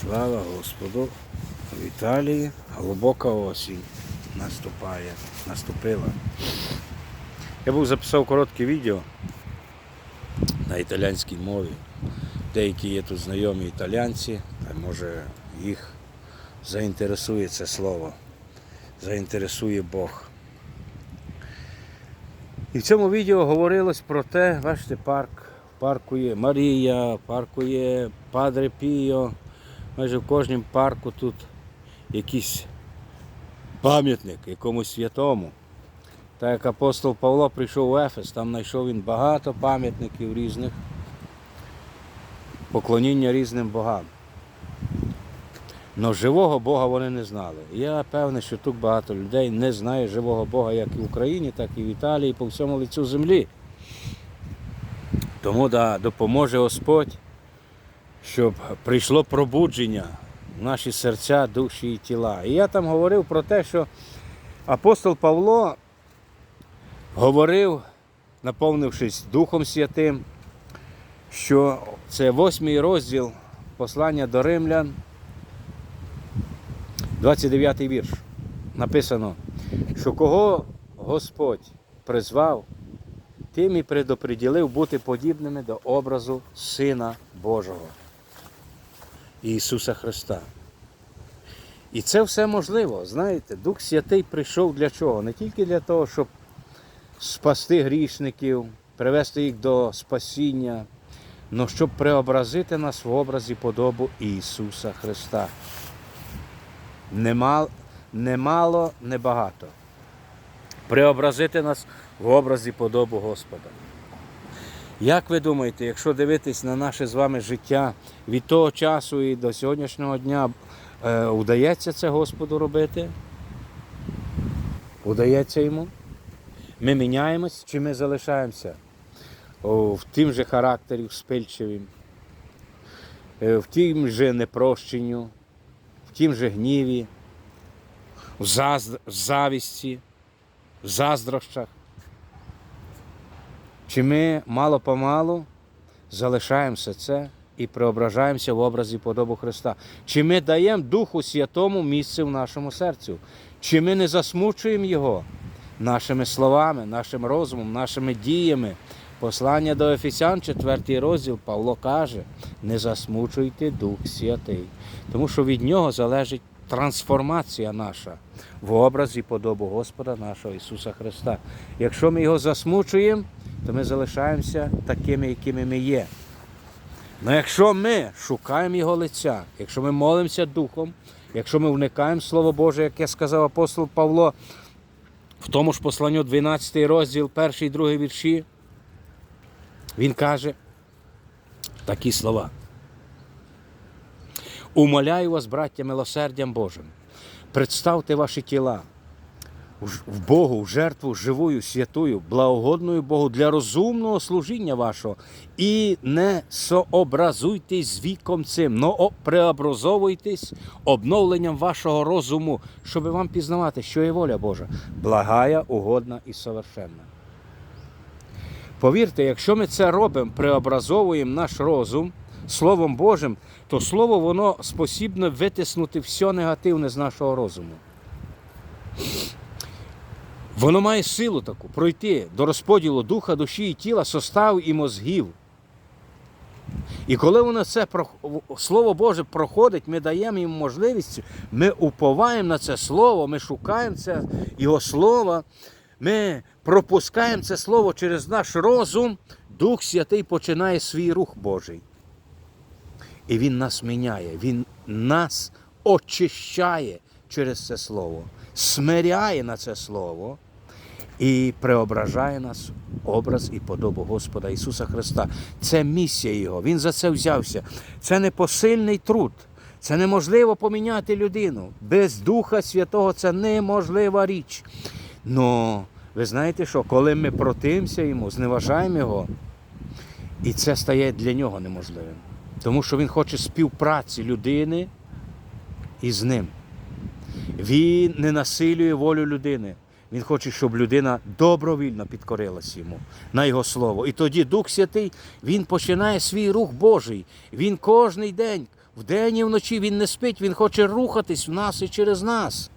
Слава Господу! В Італії глибока осінь наступає, наступила. Я був записав коротке відео на італійській мові. Деякі є тут знайомі італійці, та може їх заінтересує це слово, заінтересує Бог. І в цьому відео говорилось про те, бачите, парк. Парку є Марія, парку є Падре Піо. Майже в кожному парку тут якийсь пам'ятник якомусь святому. Так як апостол Павло прийшов в Ефес, там знайшов він багато пам'ятників різних, поклоніння різним богам. Но живого Бога вони не знали. І Я певний, що тут багато людей не знає живого Бога як і в Україні, так і в Італії, по всьому лицю землі. Тому да, допоможе Господь, щоб прийшло пробудження в наші серця, душі і тіла. І я там говорив про те, що апостол Павло говорив, наповнившись Духом Святим, що це восьмий розділ послання до римлян, 29 вірш. Написано, що кого Господь призвав, тим і предоприділив бути подібними до образу Сина Божого Ісуса Христа. І це все можливо. Знаєте, Дух Святий прийшов для чого? Не тільки для того, щоб спасти грішників, привести їх до спасіння, але щоб преобразити нас в образі подобу Ісуса Христа. Немало, немало, небагато. Преобразити нас в образі подобу Господа. Як ви думаєте, якщо дивитись на наше з вами життя від того часу і до сьогоднішнього дня, е, удається це Господу робити? Удається йому? Ми міняємось чи ми залишаємося О, в тим же характері вспильчивім, е, в тім же непрощенню, в тім же гніві, в зазд- в завісті, в заздрощах. Чи ми мало-помалу залишаємо все це і преображаємося в образі подобу Христа? Чи ми даємо Духу Святому місце в нашому серцю? Чи ми не засмучуємо Його нашими словами, нашим розумом, нашими діями? Послання до Ефесян, 4 розділ, Павло каже, не засмучуйте Дух Святий, тому що від нього залежить трансформація наша в образі подобу Господа нашого Ісуса Христа. Якщо ми його засмучуємо, то ми залишаємося такими, якими ми є. Але якщо ми шукаємо Його лиця, якщо ми молимося Духом, якщо ми вникаємо Слово Боже, як я сказав апостол Павло, в тому ж посланню 12 розділ, перший і другий вірші, він каже такі слова. Умоляю вас, браття, милосердям Божим, представте ваші тіла в Богу, в жертву живую, святую, благогодною Богу для розумного служіння вашого. І не сообразуйтесь з віком цим, но преобразовуйтесь обновленням вашого розуму, щоб вам пізнавати, що є воля Божа, благая, угодна і совершенна. Повірте, якщо ми це робимо, преобразовуємо наш розум Словом Божим, то Слово воно спосібне витиснути все негативне з нашого розуму. Воно має силу таку пройти до розподілу духа, душі і тіла, состав і мозгів. І коли воно це Слово Боже проходить, ми даємо їм можливість, ми уповаємо на це Слово, ми шукаємо це Його Слово, ми пропускаємо це Слово через наш розум, Дух Святий починає свій рух Божий. І Він нас міняє, Він нас очищає через це Слово, смиряє на це Слово і преображає нас образ і подобу Господа Ісуса Христа. Це місія Його. Він за це взявся. Це не посильний труд. Це неможливо поміняти людину. Без Духа Святого це неможлива річ. Но ви знаєте що, коли ми противимося йому, зневажаємо його, і це стає для нього неможливим. Тому що він хоче співпраці людини із ним. Він не насилює волю людини. Він хоче, щоб людина добровільно підкорилась йому на його слово. І тоді Дух Святий він починає свій рух Божий. Він кожний день вдень і вночі Він не спить, Він хоче рухатись в нас і через нас.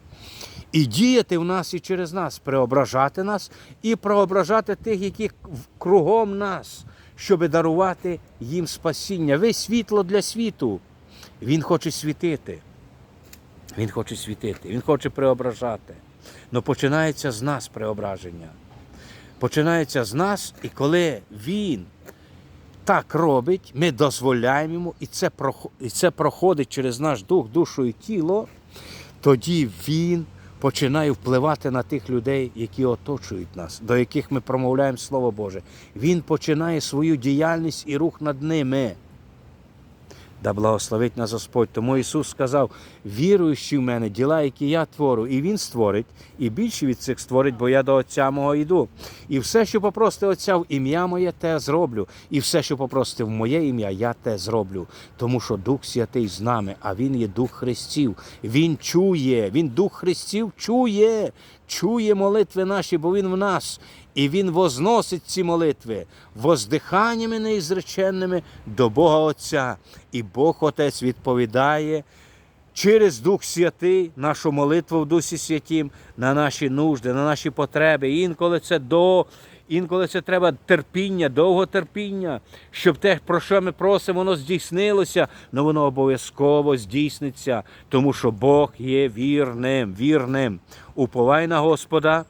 І діяти в нас і через нас, преображати нас і преображати тих, які кругом нас, щоб дарувати їм спасіння. Ви світло для світу. Він хоче світити. Він хоче світити, він хоче преображати. Но починається з нас преображення. Починається з нас, і коли він так робить, ми дозволяємо йому, і це, і це проходить через наш дух, душу і тіло, тоді він починає впливати на тих людей, які оточують нас, до яких ми промовляємо Слово Боже. Він починає свою діяльність і рух над ними. Да благословить нас Господь. Тому Ісус сказав: віруючи в мене, діла, які я творю, і Він створить, і більше від цих створить, бо я до Отця мого йду. І все, що попросите Отця в ім'я моє, те зроблю. І все, що попросите в моє ім'я, я те зроблю. Тому що Дух Святий з нами, а Він є Дух Христів. Він чує, Він Дух Христів чує, чує молитви наші, бо Він в нас. І Він возносить ці молитви воздиханнями неізреченними до Бога Отця. І Бог Отець відповідає через Дух Святий нашу молитву в Дусі Святім на наші нужди, на наші потреби. Інколи це до, інколи це треба терпіння, довготерпіння, щоб те, про що ми просимо, воно здійснилося, але воно обов'язково здійсниться, тому що Бог є вірним, вірним. Уповай на Господа.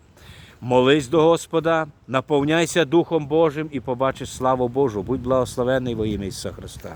Молись до Господа, наповняйся Духом Божим і побачиш славу Божу. Будь благословений во ім'я Ісуса Христа.